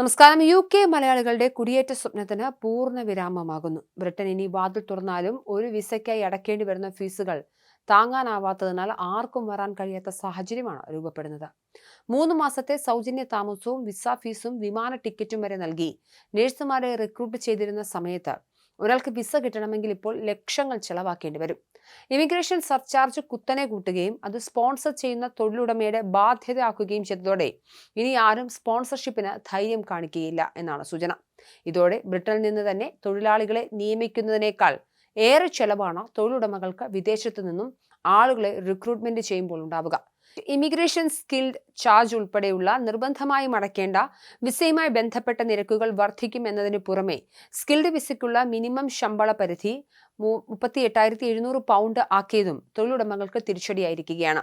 നമസ്കാരം. U K മലയാളികളുടെ കുടിയേറ്റ സ്വപ്നത്തിന് പൂർണ വിരാമമാകുന്നു. ബ്രിട്ടൻ ഇനി വാതിൽ തുറന്നാലും ഒരു വിസയ്ക്കായി അടക്കേണ്ടി വരുന്ന ഫീസുകൾ താങ്ങാനാവാത്തതിനാൽ ആർക്കും വരാൻ കഴിയാത്ത സാഹചര്യമാണ് രൂപപ്പെടുന്നത്. മൂന്ന് മാസത്തെ സൗജന്യ താമസവും വിസ ഫീസും വിമാന ടിക്കറ്റും വരെ നൽകി. നഴ്സുമാരെ റിക്രൂട്ട് ചെയ്തിരുന്ന സമയത്ത് ഒരാൾക്ക് വിസ കിട്ടണമെങ്കിൽ ഇപ്പോൾ ലക്ഷങ്ങൾ ചെലവാക്കേണ്ടി വരും. ഇമിഗ്രേഷൻ സർചാർജ് കുത്തനെ കൂട്ടുകയും അത് സ്പോൺസർ ചെയ്യുന്ന തൊഴിലുടമയുടെ ബാധ്യതയാക്കുകയും ചെയ്തതോടെ ഇനി ആരും സ്പോൺസർഷിപ്പിന് ധൈര്യം കാണിക്കുകയില്ല എന്നാണ് സൂചന. ഇതോടെ ബ്രിട്ടനിൽ നിന്ന് തന്നെ തൊഴിലാളികളെ നിയമിക്കുന്നതിനേക്കാൾ ഏറെ ചെലവാണ് തൊഴിലുടമകൾക്ക് വിദേശത്തു നിന്നും ആളുകളെ റിക്രൂട്ട്മെന്റ് ചെയ്യുമ്പോൾ ഉണ്ടാവുക. ഇമിഗ്രേഷൻ സ്കിൽഡ് ചാർജ് ഉൾപ്പെടെയുള്ള നിർബന്ധമായി അടയ്ക്കേണ്ട വിസയുമായി ബന്ധപ്പെട്ട നിരക്കുകൾ വർദ്ധിക്കും എന്നതിന് പുറമെ സ്കിൽഡ് വിസയ്ക്കുള്ള മിനിമം ശമ്പള പരിധി മുപ്പത്തി എട്ടായിരത്തി എഴുന്നൂറ് പൗണ്ട് ആക്കിയതും തൊഴിലുടമകൾക്ക് തിരിച്ചടിയായിരിക്കുകയാണ്.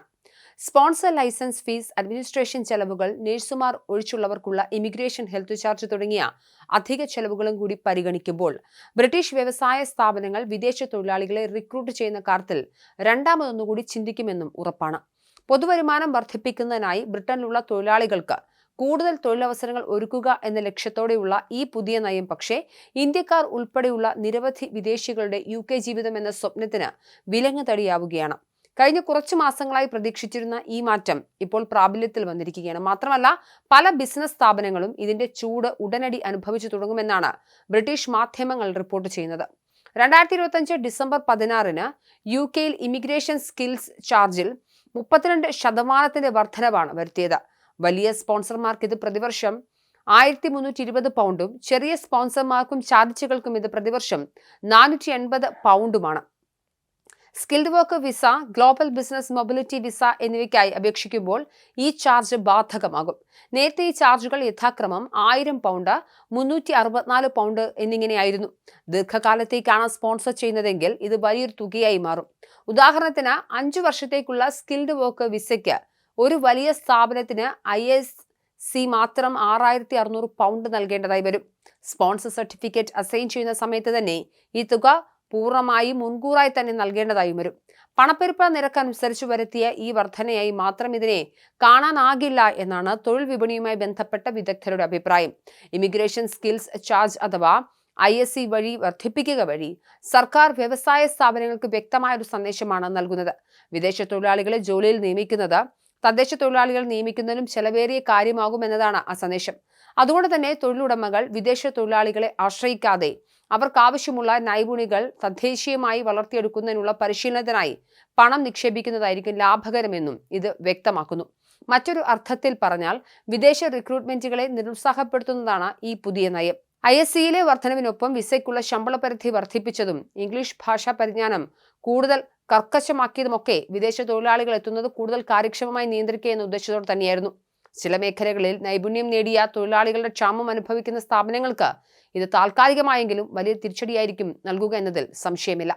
സ്പോൺസർ ലൈസൻസ് ഫീസ് അഡ്മിനിസ്ട്രേഷൻ ചെലവുകൾ നഴ്സുമാർ ഒഴിച്ചുള്ളവർക്കുള്ള ഇമിഗ്രേഷൻ ഹെൽത്ത് ചാർജ് തുടങ്ങിയ അധിക ചെലവുകളും കൂടി പരിഗണിക്കുമ്പോൾ ബ്രിട്ടീഷ് വ്യവസായ സ്ഥാപനങ്ങൾ വിദേശ തൊഴിലാളികളെ റിക്രൂട്ട് ചെയ്യുന്ന കാര്യത്തിൽ രണ്ടാമതൊന്നുകൂടി ചിന്തിക്കുമെന്നും ഉറപ്പാണ്. പൊതുവരുമാനം വർദ്ധിപ്പിക്കുന്നതിനായി ബ്രിട്ടനിലുള്ള തൊഴിലാളികൾക്ക് കൂടുതൽ തൊഴിലവസരങ്ങൾ ഒരുക്കുക എന്ന ലക്ഷ്യത്തോടെയുള്ള ഈ പുതിയ നയം പക്ഷേ ഇന്ത്യക്കാർ ഉൾപ്പെടെയുള്ള നിരവധി വിദേശികളുടെ യു കെ ജീവിതം എന്ന സ്വപ്നത്തിന് വിലങ്ങ് തടിയാവുകയാണ് കഴിഞ്ഞ കുറച്ചു മാസങ്ങളായി പ്രതീക്ഷിച്ചിരുന്ന ഈ മാറ്റം ഇപ്പോൾ പ്രാബല്യത്തിൽ വന്നിരിക്കുകയാണ്. മാത്രമല്ല പല ബിസിനസ് സ്ഥാപനങ്ങളും ഇതിന്റെ ചൂട് ഉടനടി അനുഭവിച്ചു തുടങ്ങുമെന്നാണ് ബ്രിട്ടീഷ് മാധ്യമങ്ങൾ റിപ്പോർട്ട് ചെയ്യുന്നത്. രണ്ടായിരത്തി ഇരുപത്തഞ്ച് ഡിസംബർ പതിനാറിന് യു കെയിൽ ഇമിഗ്രേഷൻ സ്കിൽസ് ചാർജിൽ മുപ്പത്തിരണ്ട് ശതമാനത്തിന്റെ വർധനവാണ് വരുത്തിയത്. വലിയ സ്പോൺസർമാർക്ക് ഇത് പ്രതിവർഷം ആയിരത്തി മുന്നൂറ്റി ഇരുപത് പൗണ്ടും ചെറിയ സ്പോൺസർമാർക്കും ചാദിച്ചുകൾക്കും ഇത് പ്രതിവർഷം നാനൂറ്റി എൺപത് പൗണ്ടുമാണ്. Skilled work visa global business mobility visa എന്നിവയ്ക്കായി അപേക്ഷിക്കുമ്പോൾ ഈ ചാർജ് ബാധകമാകും. നേരത്തെ ഈ ചാർജുകൾ യഥാക്രമം ആയിരം പൗണ്ട് മുന്നൂറ്റി അറുപത്തിനാല് പൗണ്ട് എന്നിങ്ങനെയായിരുന്നു. ദീർഘകാലത്തേക്കാണ് സ്പോൺസർ ചെയ്യുന്നതെങ്കിൽ ഇത് വലിയൊരു തുകയായി മാറും. ഉദാഹരണത്തിന് അഞ്ചു വർഷത്തേക്കുള്ള സ്കിൽഡ് വർക്ക് വിസയ്ക്ക് ഒരു വലിയ സ്ഥാപനത്തിന് ഐ എസ് സി മാത്രം ആറായിരത്തി അറുന്നൂറ് പൗണ്ട് നൽകേണ്ടതായി വരും. സ്പോൺസർ സർട്ടിഫിക്കറ്റ് അസൈൻ ചെയ്യുന്ന സമയത്ത് തന്നെ ഈ തുക പൂർണമായി മുൻകൂറായി തന്നെ നൽകേണ്ടതായും വരും. പണപ്പെരുപ്പ നിരക്ക് അനുസരിച്ച് വരുത്തിയ ഈ വർധനയായി മാത്രം ഇതിനെ കാണാനാകില്ല എന്നാണ് തൊഴിൽ വിപണിയുമായി ബന്ധപ്പെട്ട വിദഗ്ധരുടെ അഭിപ്രായം. ഇമിഗ്രേഷൻ സ്കിൽസ് ചാർജ് അഥവാ ഐ എസ് സി വഴി വർദ്ധിപ്പിക്കുക വഴി സർക്കാർ വ്യവസായ സ്ഥാപനങ്ങൾക്ക് വ്യക്തമായ ഒരു സന്ദേശമാണ് നൽകുന്നത്. വിദേശ തൊഴിലാളികളെ ജോലിയിൽ നിയമിക്കുന്നത് തദ്ദേശ തൊഴിലാളികൾ നിയമിക്കുന്നതിനും ചെലവേറിയ കാര്യമാകുമെന്നതാണ് ആ സന്ദേശം. അതുകൊണ്ട് തന്നെ തൊഴിലുടമകൾ വിദേശ തൊഴിലാളികളെ ആശ്രയിക്കാതെ അവർക്കാവശ്യമുള്ള നൈപുണികൾ തദ്ദേശീയമായി വളർത്തിയെടുക്കുന്നതിനുള്ള പരിശീലനത്തിനായി പണം നിക്ഷേപിക്കുന്നതായിരിക്കും ലാഭകരമെന്നും ഇത് വ്യക്തമാക്കുന്നു. മറ്റൊരു അർത്ഥത്തിൽ പറഞ്ഞാൽ വിദേശ റിക്രൂട്ട്മെന്റുകളെ നിരുത്സാഹപ്പെടുത്തുന്നതാണ് ഈ പുതിയ നയം. ഐ എസ് സിയിലെ വർധനവിനൊപ്പം വിസയ്ക്കുള്ള ശമ്പള പരിധി വർദ്ധിപ്പിച്ചതും ഇംഗ്ലീഷ് ഭാഷാ പരിജ്ഞാനം കൂടുതൽ കർക്കശമാക്കിയതുമൊക്കെ വിദേശ തൊഴിലാളികൾ എത്തുന്നത് കൂടുതൽ കാര്യക്ഷമമായി നിയന്ത്രിക്കുക എന്ന ഉദ്ദേശത്തോടെ തന്നെയായിരുന്നു. ചില മേഖലകളിൽ നൈപുണ്യം നേടിയ തൊഴിലാളികളുടെ ക്ഷാമം അനുഭവിക്കുന്ന സ്ഥാപനങ്ങൾക്ക് ഇത് താൽക്കാലികമായെങ്കിലും വലിയ തിരിച്ചടിയായിരിക്കും നൽകുക എന്നതിൽ സംശയമില്ല.